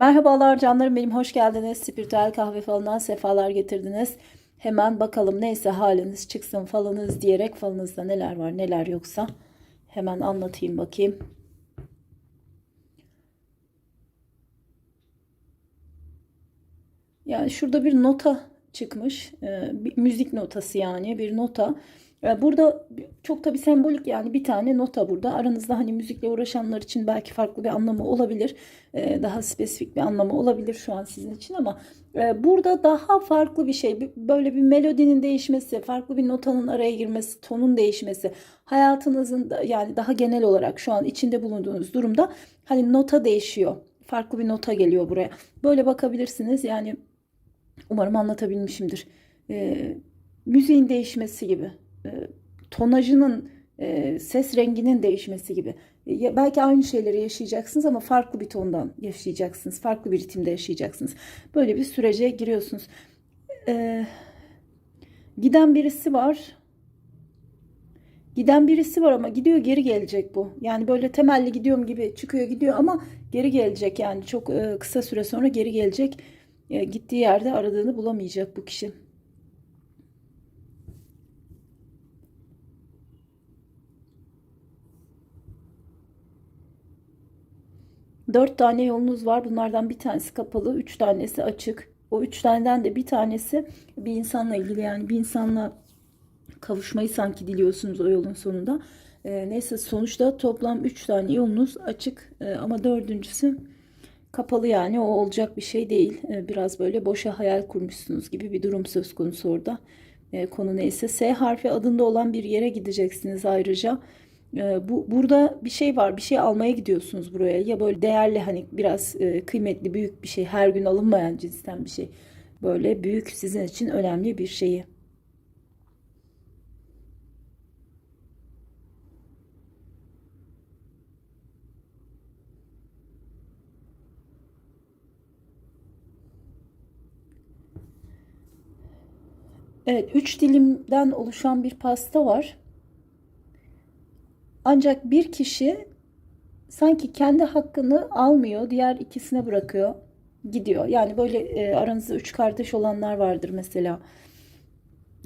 Merhabalar canlarım benim hoş geldiniz. Spiritüel kahve falından sefalar getirdiniz. Hemen bakalım neyse haliniz çıksın falınız diyerek falınızda neler var neler yoksa hemen anlatayım bakayım. Yani şurada bir nota çıkmış. Ee, bir müzik notası yani bir nota. Ee, Burada çok tabii sembolik yani bir tane nota burada. Aranızda hani müzikle uğraşanlar için belki farklı bir anlamı olabilir. Ee, Daha spesifik bir anlamı olabilir şu an sizin için ama e, burada daha farklı bir şey. Böyle bir melodinin değişmesi, farklı bir notanın araya girmesi, tonun değişmesi. Hayatınızın yani daha genel olarak şu an içinde bulunduğunuz durumda hani nota değişiyor. Farklı bir nota geliyor buraya. Böyle bakabilirsiniz. Yani Umarım anlatabilmişimdir. Müziğin değişmesi gibi, e, tonajının, e, ses renginin değişmesi gibi. E, belki aynı şeyleri yaşayacaksınız ama farklı bir tondan yaşayacaksınız, farklı bir ritimde yaşayacaksınız. Böyle bir sürece giriyorsunuz. Giden birisi var. Giden birisi var ama gidiyor geri gelecek bu. Yani böyle temelli gidiyorum gibi çıkıyor gidiyor ama geri gelecek yani çok e, kısa süre sonra geri gelecek. E, gittiği yerde aradığını bulamayacak bu kişi. Dört tane yolunuz var. Bunlardan bir tanesi kapalı, üç tanesi açık. O üç taneden de bir tanesi bir insanla ilgili yani bir insanla kavuşmayı sanki diliyorsunuz o yolun sonunda. E, neyse sonuçta toplam üç tane yolunuz açık E, ama dördüncüsü kapalı yani o olacak bir şey değil. E, biraz böyle boşa hayal kurmuşsunuz gibi bir durum söz konusu orada. E, konu neyse S harfi adında olan bir yere gideceksiniz ayrıca. E, bu burada bir şey var. Bir şey almaya gidiyorsunuz buraya. Ya böyle değerli hani biraz e, kıymetli büyük bir şey, her gün alınmayan cinsten bir şey. Böyle büyük sizin için önemli bir şeyi. Evet, üç dilimden oluşan bir pasta var. Ancak bir kişi sanki kendi hakkını almıyor, diğer ikisine bırakıyor, gidiyor. Yani böyle e, aranızda üç kardeş olanlar vardır mesela.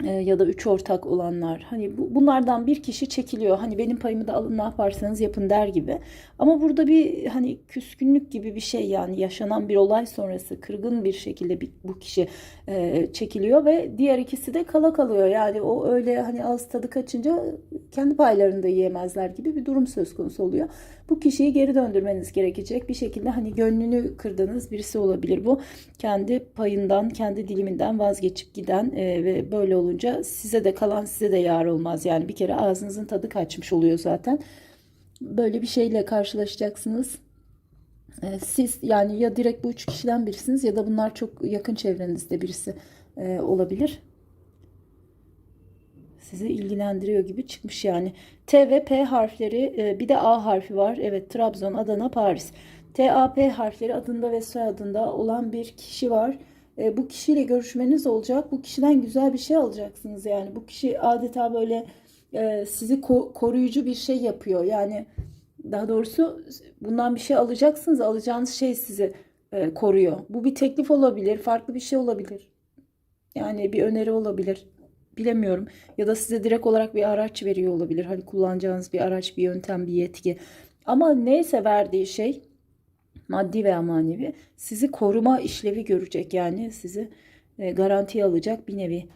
E, ya da üç ortak olanlar. Hani bu, bunlardan bir kişi çekiliyor. Hani benim payımı da alın ne yaparsanız yapın der gibi. Ama burada bir hani küskünlük gibi bir şey yani yaşanan bir olay sonrası kırgın bir şekilde bir, bu kişi e, çekiliyor ve diğer ikisi de kala kalıyor. Yani o öyle hani ağız tadı kaçınca kendi paylarını da yiyemezler gibi bir durum söz konusu oluyor. Bu kişiyi geri döndürmeniz gerekecek. Bir şekilde hani gönlünü kırdığınız birisi olabilir bu. Kendi payından, kendi diliminden vazgeçip giden e, ve böyle olunca size de kalan size de yar olmaz. Yani bir kere ağzınızın tadı kaçmış oluyor zaten. Böyle bir şeyle karşılaşacaksınız. E, Siz yani ya direkt bu üç kişiden birisiniz ya da bunlar çok yakın çevrenizde birisi e, olabilir. Sizi ilgilendiriyor gibi çıkmış yani. T ve P harfleri e, bir de A harfi var. Evet Trabzon, Adana, Paris. T, A, P harfleri adında ve soyadında olan bir kişi var. E, Bu kişiyle görüşmeniz olacak. Bu kişiden güzel bir şey alacaksınız yani. Bu kişi adeta böyle e, sizi ko- koruyucu bir şey yapıyor. Yani daha doğrusu bundan bir şey alacaksınız. Alacağınız şey sizi koruyor. Bu bir teklif olabilir, farklı bir şey olabilir. Yani bir öneri olabilir. Bilemiyorum. Ya da size direkt olarak bir araç veriyor olabilir. Hani kullanacağınız bir araç, bir yöntem, bir yetki. Ama neyse verdiği şey maddi veya manevi sizi koruma işlevi görecek. Yani sizi e, garantiye alacak bir nevi.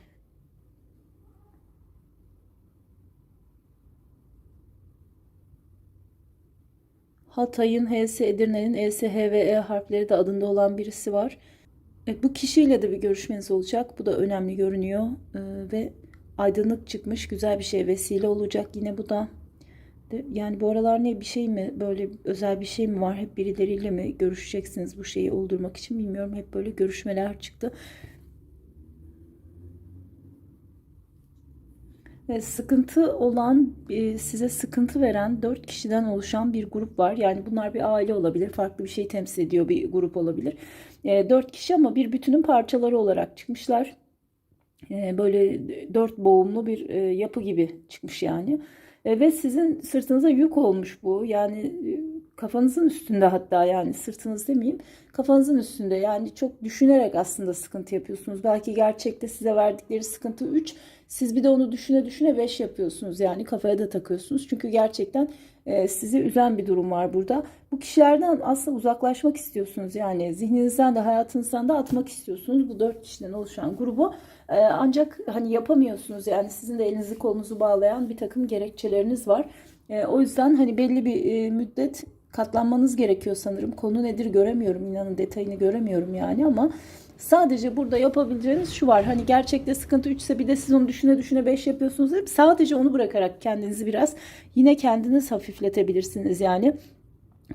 Hatay'ın H'si, Edirne'nin E'si, H ve E harfleri de adında olan birisi var. Evet, bu kişiyle de bir görüşmeniz olacak. Bu da önemli görünüyor. Ee, ve aydınlık çıkmış. Güzel bir şey vesile olacak. Yine bu da yani bu aralar ne bir şey mi böyle özel bir şey mi var? Hep birileriyle mi görüşeceksiniz bu şeyi oldurmak için bilmiyorum. Hep böyle görüşmeler çıktı. Ve sıkıntı olan, e, size sıkıntı veren dört kişiden oluşan bir grup var. Yani bunlar bir aile olabilir, farklı bir şey temsil ediyor bir grup olabilir. E, Dört kişi ama bir bütünün parçaları olarak çıkmışlar. E, Böyle dört boğumlu bir e, yapı gibi çıkmış yani. E, ve sizin sırtınıza yük olmuş bu. Yani kafanızın üstünde hatta yani sırtınız demeyeyim kafanızın üstünde yani çok düşünerek aslında sıkıntı yapıyorsunuz. Belki gerçekte size verdikleri sıkıntı 3 siz bir de onu düşüne düşüne 5 yapıyorsunuz yani kafaya da takıyorsunuz. Çünkü gerçekten e, sizi üzen bir durum var burada. Bu kişilerden aslında uzaklaşmak istiyorsunuz yani zihninizden de hayatınızdan da atmak istiyorsunuz. Bu 4 kişiden oluşan grubu e, ancak hani yapamıyorsunuz yani sizin de elinizi kolunuzu bağlayan bir takım gerekçeleriniz var. E, o yüzden hani belli bir müddet katlanmanız gerekiyor sanırım. Konu nedir göremiyorum inanın detayını göremiyorum yani ama sadece burada yapabileceğiniz şu var. Hani gerçekte sıkıntı 3 ise bir de siz onu düşüne düşüne 5 yapıyorsunuz. Hep sadece onu bırakarak kendinizi biraz yine kendiniz hafifletebilirsiniz yani.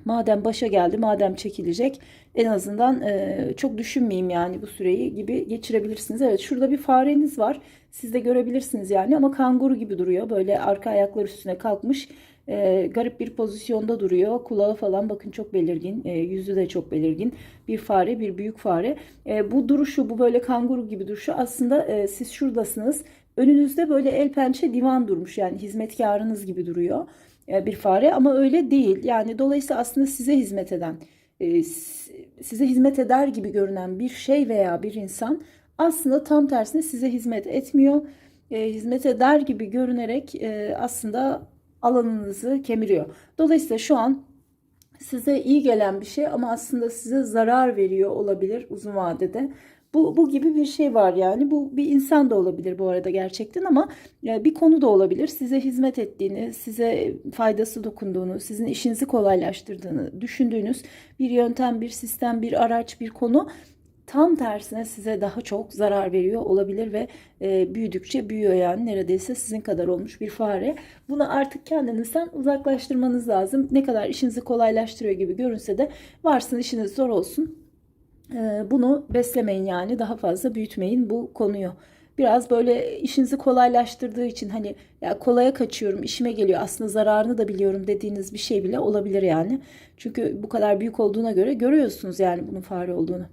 Madem başa geldi, madem çekilecek en azından e, çok düşünmeyeyim yani bu süreyi gibi geçirebilirsiniz. Evet şurada bir fareniz var. Siz de görebilirsiniz yani ama kanguru gibi duruyor. Böyle arka ayaklar üstüne kalkmış e, garip bir pozisyonda duruyor. Kulağı falan bakın çok belirgin. E, yüzü de çok belirgin. Bir fare, bir büyük fare. E, bu duruşu, bu böyle kanguru gibi duruşu aslında e, siz şuradasınız. Önünüzde böyle el pençe divan durmuş yani hizmetkarınız gibi duruyor e, bir fare ama öyle değil. Yani dolayısıyla aslında size hizmet eden, e, size hizmet eder gibi görünen bir şey veya bir insan aslında tam tersine size hizmet etmiyor. E, hizmet eder gibi görünerek aslında alanınızı kemiriyor. Dolayısıyla şu an size iyi gelen bir şey ama aslında size zarar veriyor olabilir uzun vadede. Bu, bu gibi bir şey var yani. Bu bir insan da olabilir bu arada gerçekten ama e, bir konu da olabilir. Size hizmet ettiğini, size faydası dokunduğunu, sizin işinizi kolaylaştırdığını düşündüğünüz bir yöntem, bir sistem, bir araç, bir konu tam tersine size daha çok zarar veriyor olabilir ve e, büyüdükçe büyüyor yani neredeyse sizin kadar olmuş bir fare. Bunu artık kendinizden uzaklaştırmanız lazım. Ne kadar işinizi kolaylaştırıyor gibi görünse de varsın işiniz zor olsun. E, bunu beslemeyin yani daha fazla büyütmeyin bu konuyu. Biraz böyle işinizi kolaylaştırdığı için hani ya kolaya kaçıyorum, işime geliyor. Aslında zararını da biliyorum dediğiniz bir şey bile olabilir yani. Çünkü bu kadar büyük olduğuna göre görüyorsunuz yani bunun fare olduğunu.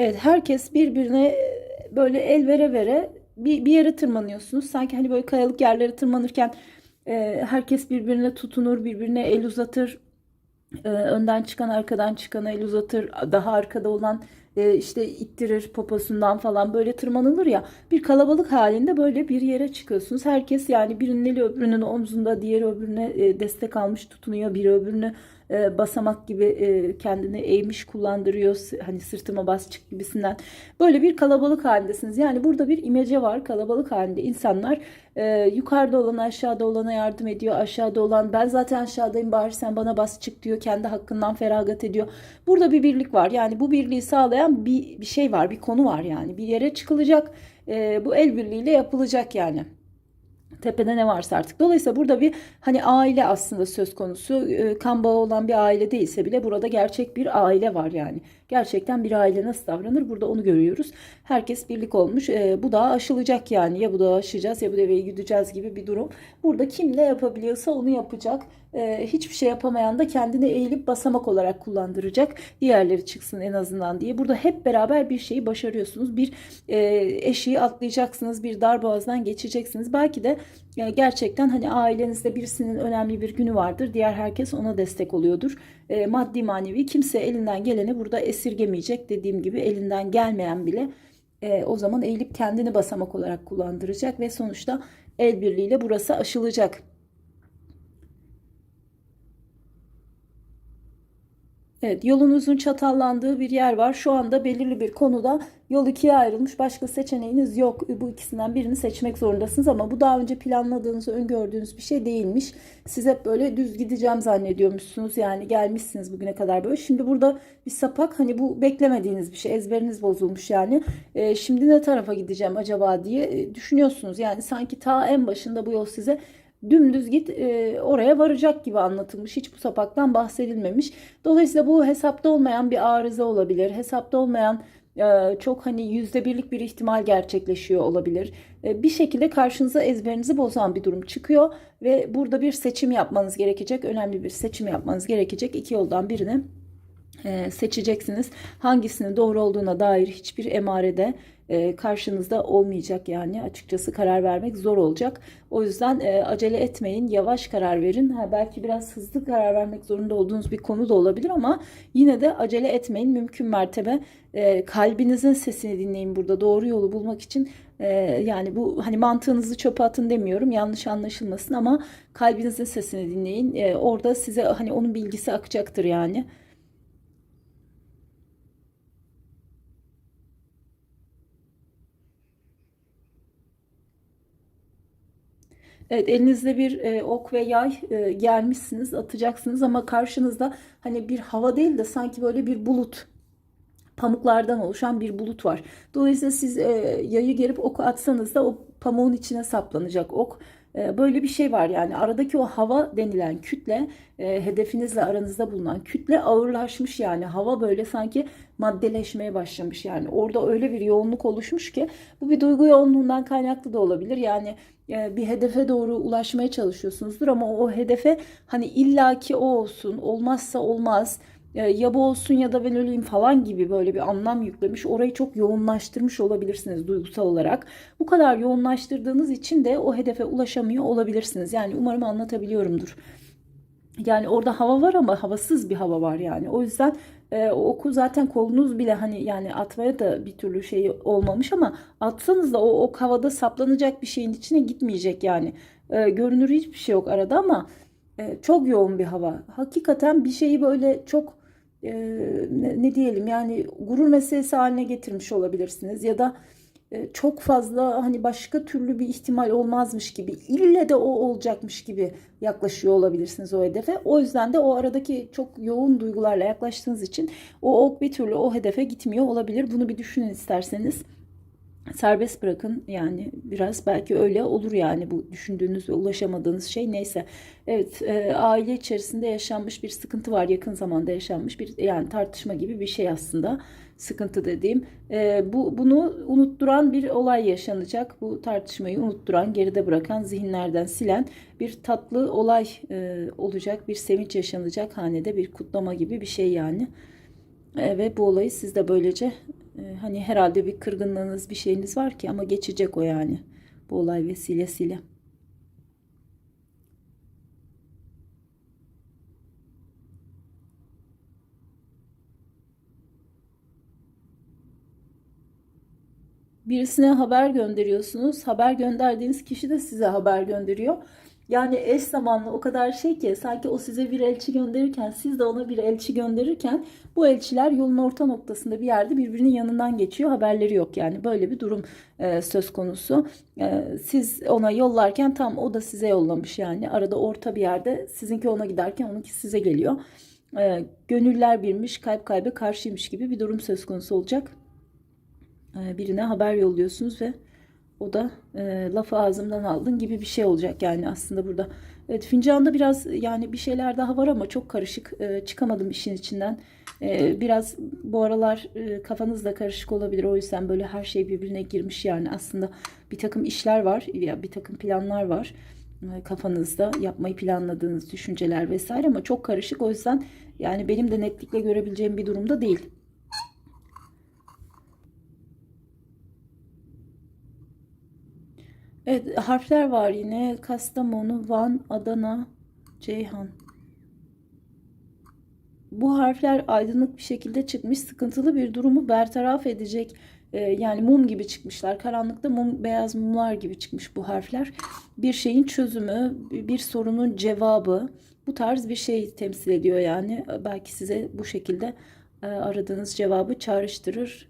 Evet herkes birbirine e, böyle el vere vere bir, bir yere tırmanıyorsunuz. Sanki hani böyle kayalık yerlere tırmanırken e, herkes birbirine tutunur, birbirine el uzatır. E, önden çıkan arkadan çıkana el uzatır. Daha arkada olan e, işte ittirir poposundan falan böyle tırmanılır ya. Bir kalabalık halinde böyle bir yere çıkıyorsunuz. Herkes yani birinin eli öbürünün omzunda, diğeri öbürüne e, destek almış tutunuyor. Biri öbürünü e, basamak gibi e, kendini eğmiş kullandırıyor. Hani sırtıma bas çık gibisinden. Böyle bir kalabalık halindesiniz. Yani burada bir imece var. Kalabalık halinde insanlar e, yukarıda olan aşağıda olana yardım ediyor. Aşağıda olan ben zaten aşağıdayım bari sen bana bas çık diyor. Kendi hakkından feragat ediyor. Burada bir birlik var. Yani bu birliği sağlayan bir, bir şey var. Bir konu var yani. Bir yere çıkılacak. bu el birliğiyle yapılacak yani tepede ne varsa artık. Dolayısıyla burada bir hani aile aslında söz konusu. E, kan bağı olan bir aile değilse bile burada gerçek bir aile var yani. Gerçekten bir aile nasıl davranır burada onu görüyoruz. Herkes birlik olmuş. E, bu da aşılacak yani. Ya bu da aşacağız ya bu deveyi güdeceğiz gibi bir durum. Burada kim ne yapabiliyorsa onu yapacak. E, hiçbir şey yapamayan da kendini eğilip basamak olarak kullandıracak. Diğerleri çıksın en azından diye. Burada hep beraber bir şeyi başarıyorsunuz. Bir e, eşiği atlayacaksınız. Bir dar boğazdan geçeceksiniz. Belki de e, gerçekten hani ailenizde birisinin önemli bir günü vardır. Diğer herkes ona destek oluyordur. E, maddi manevi kimse elinden geleni burada esirgemeyecek. Dediğim gibi elinden gelmeyen bile e, o zaman eğilip kendini basamak olarak kullandıracak ve sonuçta el birliğiyle burası aşılacak. Evet, yolunuzun çatallandığı bir yer var. Şu anda belirli bir konuda yol ikiye ayrılmış. Başka seçeneğiniz yok. Bu ikisinden birini seçmek zorundasınız ama bu daha önce planladığınız, öngördüğünüz bir şey değilmiş. Siz hep böyle düz gideceğim zannediyormuşsunuz. Yani gelmişsiniz bugüne kadar böyle. Şimdi burada bir sapak hani bu beklemediğiniz bir şey. Ezberiniz bozulmuş yani. E, şimdi ne tarafa gideceğim acaba diye e, düşünüyorsunuz. Yani sanki ta en başında bu yol size dümdüz git e, oraya varacak gibi anlatılmış. Hiç bu sapaktan bahsedilmemiş. Dolayısıyla bu hesapta olmayan bir arıza olabilir. Hesapta olmayan e, çok hani yüzde birlik bir ihtimal gerçekleşiyor olabilir. E, bir şekilde karşınıza ezberinizi bozan bir durum çıkıyor ve burada bir seçim yapmanız gerekecek. Önemli bir seçim yapmanız gerekecek. İki yoldan birini e, seçeceksiniz. Hangisinin doğru olduğuna dair hiçbir emarede e, karşınızda olmayacak yani açıkçası karar vermek zor olacak. O yüzden e, acele etmeyin, yavaş karar verin. Ha, belki biraz hızlı karar vermek zorunda olduğunuz bir konu da olabilir ama yine de acele etmeyin. Mümkün mertebe e, kalbinizin sesini dinleyin burada doğru yolu bulmak için. Yani bu hani mantığınızı çöpe atın demiyorum yanlış anlaşılmasın ama kalbinizin sesini dinleyin. Orada size hani onun bilgisi akacaktır yani. Evet elinizde bir e, ok ve yay e, gelmişsiniz atacaksınız ama karşınızda hani bir hava değil de sanki böyle bir bulut pamuklardan oluşan bir bulut var. Dolayısıyla siz e, yayı gerip oku atsanız da o pamuğun içine saplanacak ok. E, böyle bir şey var yani. Aradaki o hava denilen kütle e, hedefinizle aranızda bulunan kütle ağırlaşmış yani. Hava böyle sanki maddeleşmeye başlamış yani. Orada öyle bir yoğunluk oluşmuş ki bu bir duygu yoğunluğundan kaynaklı da olabilir. Yani e, bir hedefe doğru ulaşmaya çalışıyorsunuzdur ama o hedefe hani illaki o olsun olmazsa olmaz ya bu olsun ya da ben öleyim falan gibi böyle bir anlam yüklemiş. Orayı çok yoğunlaştırmış olabilirsiniz duygusal olarak. Bu kadar yoğunlaştırdığınız için de o hedefe ulaşamıyor olabilirsiniz. Yani umarım anlatabiliyorumdur. Yani orada hava var ama havasız bir hava var yani. O yüzden e, o oku zaten kolunuz bile hani yani atmaya da bir türlü şey olmamış ama atsanız da o ok havada saplanacak bir şeyin içine gitmeyecek yani. E, görünür hiçbir şey yok arada ama e, çok yoğun bir hava. Hakikaten bir şeyi böyle çok e, ne, ne diyelim yani gurur meselesi haline getirmiş olabilirsiniz ya da e, çok fazla hani başka türlü bir ihtimal olmazmış gibi ille de o olacakmış gibi yaklaşıyor olabilirsiniz o hedefe. O yüzden de o aradaki çok yoğun duygularla yaklaştığınız için o ok bir türlü o hedefe gitmiyor olabilir. Bunu bir düşünün isterseniz serbest bırakın yani biraz belki öyle olur yani bu düşündüğünüz ve ulaşamadığınız şey neyse. Evet e, aile içerisinde yaşanmış bir sıkıntı var yakın zamanda yaşanmış bir yani tartışma gibi bir şey aslında sıkıntı dediğim. E, bu bunu unutturan bir olay yaşanacak bu tartışmayı unutturan geride bırakan zihinlerden silen bir tatlı olay e, olacak bir sevinç yaşanacak hanede bir kutlama gibi bir şey yani. E, ve bu olayı siz de böylece ee, hani herhalde bir kırgınlığınız bir şeyiniz var ki ama geçecek o yani bu olay vesilesiyle. Birisine haber gönderiyorsunuz. Haber gönderdiğiniz kişi de size haber gönderiyor. Yani eş zamanlı o kadar şey ki sanki o size bir elçi gönderirken siz de ona bir elçi gönderirken bu elçiler yolun orta noktasında bir yerde birbirinin yanından geçiyor haberleri yok yani böyle bir durum e, söz konusu. E, siz ona yollarken tam o da size yollamış yani arada orta bir yerde sizinki ona giderken onunki size geliyor. E, gönüller birmiş kalp kalbe karşıymış gibi bir durum söz konusu olacak. E, birine haber yolluyorsunuz ve o da e, lafı ağzımdan aldın gibi bir şey olacak yani aslında burada. Evet fincanda biraz yani bir şeyler daha var ama çok karışık. E, çıkamadım işin içinden. E, biraz bu aralar e, kafanız da karışık olabilir. O yüzden böyle her şey birbirine girmiş yani aslında bir takım işler var ya bir takım planlar var e, kafanızda yapmayı planladığınız düşünceler vesaire ama çok karışık. O yüzden yani benim de netlikle görebileceğim bir durumda değil. Evet harfler var yine. Kastamonu, Van, Adana, Ceyhan. Bu harfler aydınlık bir şekilde çıkmış. Sıkıntılı bir durumu bertaraf edecek. E, yani mum gibi çıkmışlar. Karanlıkta mum, beyaz mumlar gibi çıkmış bu harfler. Bir şeyin çözümü, bir sorunun cevabı. Bu tarz bir şey temsil ediyor yani. Belki size bu şekilde e, aradığınız cevabı çağrıştırır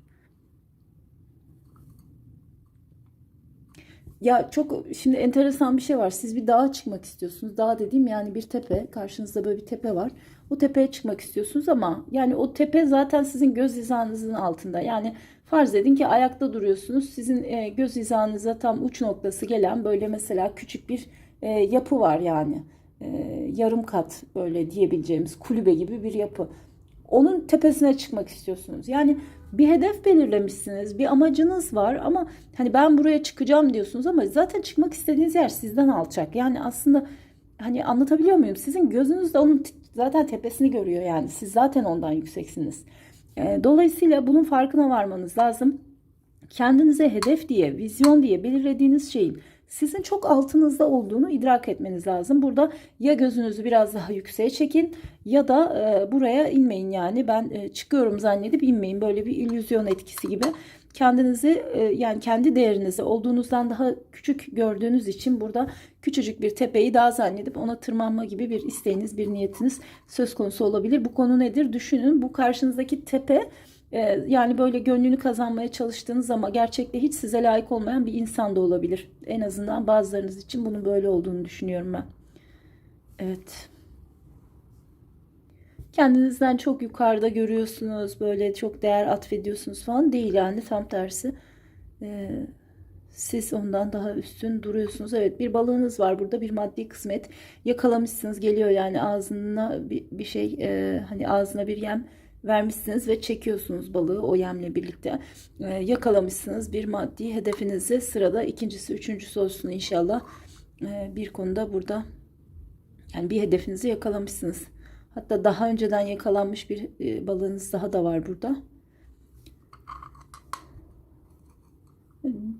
Ya çok şimdi enteresan bir şey var. Siz bir dağa çıkmak istiyorsunuz. Dağ dediğim yani bir tepe. Karşınızda böyle bir tepe var. O tepeye çıkmak istiyorsunuz ama yani o tepe zaten sizin göz hizanızın altında. Yani farz edin ki ayakta duruyorsunuz. Sizin e, göz hizanıza tam uç noktası gelen böyle mesela küçük bir e, yapı var yani. E, yarım kat böyle diyebileceğimiz kulübe gibi bir yapı. Onun tepesine çıkmak istiyorsunuz. Yani bir hedef belirlemişsiniz, bir amacınız var ama hani ben buraya çıkacağım diyorsunuz ama zaten çıkmak istediğiniz yer sizden alçak. Yani aslında hani anlatabiliyor muyum? Sizin gözünüzde onun zaten tepesini görüyor yani. Siz zaten ondan yükseksiniz. E, dolayısıyla bunun farkına varmanız lazım. Kendinize hedef diye, vizyon diye belirlediğiniz şeyin sizin çok altınızda olduğunu idrak etmeniz lazım. Burada ya gözünüzü biraz daha yükseğe çekin ya da e, buraya inmeyin yani ben e, çıkıyorum zannedip inmeyin. Böyle bir illüzyon etkisi gibi kendinizi e, yani kendi değerinizi olduğunuzdan daha küçük gördüğünüz için burada küçücük bir tepeyi daha zannedip ona tırmanma gibi bir isteğiniz, bir niyetiniz söz konusu olabilir. Bu konu nedir? Düşünün bu karşınızdaki tepe yani böyle gönlünü kazanmaya çalıştığınız ama gerçekte hiç size layık olmayan bir insan da olabilir. En azından bazılarınız için bunun böyle olduğunu düşünüyorum ben. Evet. Kendinizden çok yukarıda görüyorsunuz. Böyle çok değer atfediyorsunuz falan. Değil yani tam tersi. Ee, siz ondan daha üstün duruyorsunuz. Evet bir balığınız var burada bir maddi kısmet yakalamışsınız geliyor yani ağzına bir, bir şey e, hani ağzına bir yem vermişsiniz ve çekiyorsunuz balığı o yemle birlikte e, yakalamışsınız bir maddi hedefinizi sırada ikincisi üçüncüsü olsun inşallah e, bir konuda burada yani bir hedefinizi yakalamışsınız. Hatta daha önceden yakalanmış bir e, balığınız daha da var burada.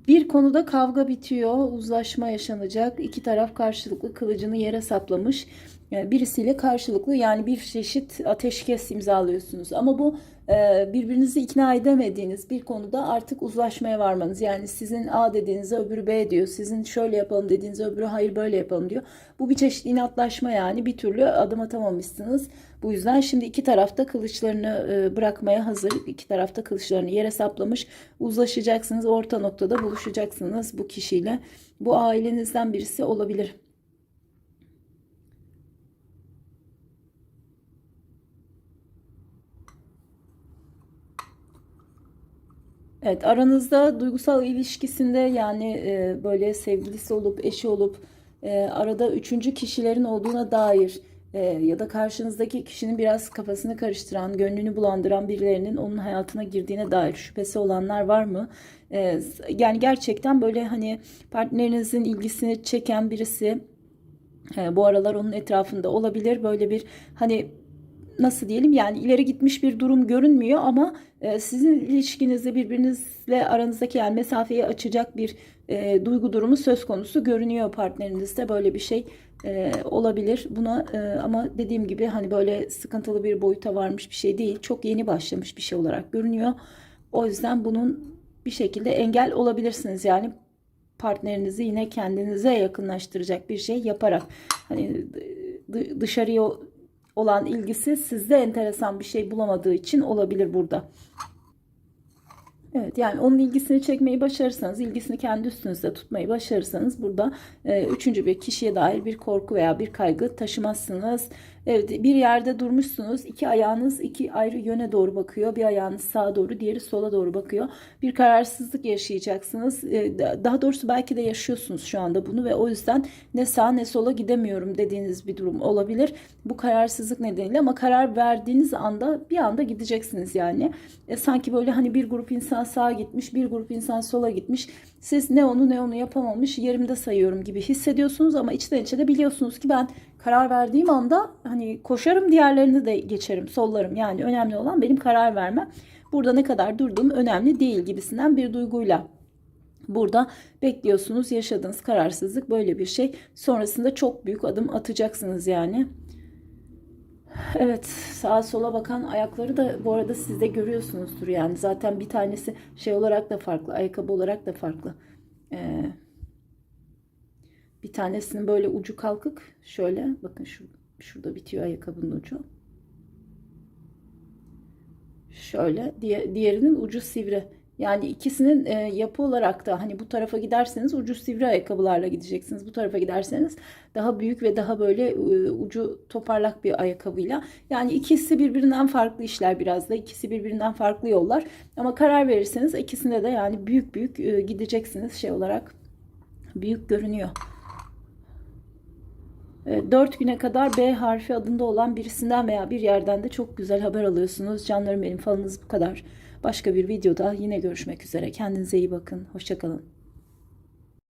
Bir konuda kavga bitiyor, uzlaşma yaşanacak. İki taraf karşılıklı kılıcını yere saplamış. Birisiyle karşılıklı yani bir çeşit ateşkes imzalıyorsunuz. Ama bu e, birbirinizi ikna edemediğiniz bir konuda artık uzlaşmaya varmanız. Yani sizin A dediğinize öbürü B diyor. Sizin şöyle yapalım dediğinize öbürü hayır böyle yapalım diyor. Bu bir çeşit inatlaşma yani bir türlü adım atamamışsınız. Bu yüzden şimdi iki tarafta kılıçlarını e, bırakmaya hazır. İki tarafta kılıçlarını yere saplamış. Uzlaşacaksınız. Orta noktada buluşacaksınız bu kişiyle. Bu ailenizden birisi olabilir. Evet aranızda duygusal ilişkisinde yani e, böyle sevgilisi olup eşi olup e, arada üçüncü kişilerin olduğuna dair e, ya da karşınızdaki kişinin biraz kafasını karıştıran, gönlünü bulandıran birilerinin onun hayatına girdiğine dair şüphesi olanlar var mı? E, yani gerçekten böyle hani partnerinizin ilgisini çeken birisi e, bu aralar onun etrafında olabilir. Böyle bir hani nasıl diyelim yani ileri gitmiş bir durum görünmüyor ama e, sizin ilişkinizde birbirinizle aranızdaki yani mesafeyi açacak bir e, duygu durumu söz konusu görünüyor. Partnerinizde böyle bir şey e, olabilir. Buna e, ama dediğim gibi hani böyle sıkıntılı bir boyuta varmış bir şey değil. Çok yeni başlamış bir şey olarak görünüyor. O yüzden bunun bir şekilde engel olabilirsiniz. Yani partnerinizi yine kendinize yakınlaştıracak bir şey yaparak. Hani dışarıya olan ilgisi sizde enteresan bir şey bulamadığı için olabilir burada. Evet yani onun ilgisini çekmeyi başarırsanız, ilgisini kendi üstünüzde tutmayı başarırsanız burada e, üçüncü bir kişiye dair bir korku veya bir kaygı taşımazsınız. Evet bir yerde durmuşsunuz. iki ayağınız iki ayrı yöne doğru bakıyor. Bir ayağınız sağa doğru, diğeri sola doğru bakıyor. Bir kararsızlık yaşayacaksınız. E, daha doğrusu belki de yaşıyorsunuz şu anda bunu ve o yüzden ne sağa ne sola gidemiyorum dediğiniz bir durum olabilir. Bu kararsızlık nedeniyle ama karar verdiğiniz anda bir anda gideceksiniz yani. E, sanki böyle hani bir grup insan sağa gitmiş, bir grup insan sola gitmiş. Siz ne onu ne onu yapamamış yerimde sayıyorum gibi hissediyorsunuz ama içten içe de biliyorsunuz ki ben karar verdiğim anda hani koşarım diğerlerini de geçerim, sollarım. Yani önemli olan benim karar vermem. Burada ne kadar durduğum önemli değil gibisinden bir duyguyla Burada bekliyorsunuz yaşadığınız kararsızlık böyle bir şey. Sonrasında çok büyük adım atacaksınız yani. Evet sağa sola bakan ayakları da bu arada siz de görüyorsunuzdur yani. Zaten bir tanesi şey olarak da farklı ayakkabı olarak da farklı. Ee, bir tanesinin böyle ucu kalkık şöyle bakın şu, şurada bitiyor ayakkabının ucu. Şöyle diğerinin ucu sivri. Yani ikisinin e, yapı olarak da hani bu tarafa giderseniz ucu sivri ayakkabılarla gideceksiniz. Bu tarafa giderseniz daha büyük ve daha böyle e, ucu toparlak bir ayakkabıyla. Yani ikisi birbirinden farklı işler biraz da. ikisi birbirinden farklı yollar. Ama karar verirseniz ikisinde de yani büyük büyük e, gideceksiniz şey olarak. Büyük görünüyor. 4 güne kadar B harfi adında olan birisinden veya bir yerden de çok güzel haber alıyorsunuz. Canlarım benim falınız bu kadar. Başka bir videoda yine görüşmek üzere. Kendinize iyi bakın. Hoşçakalın.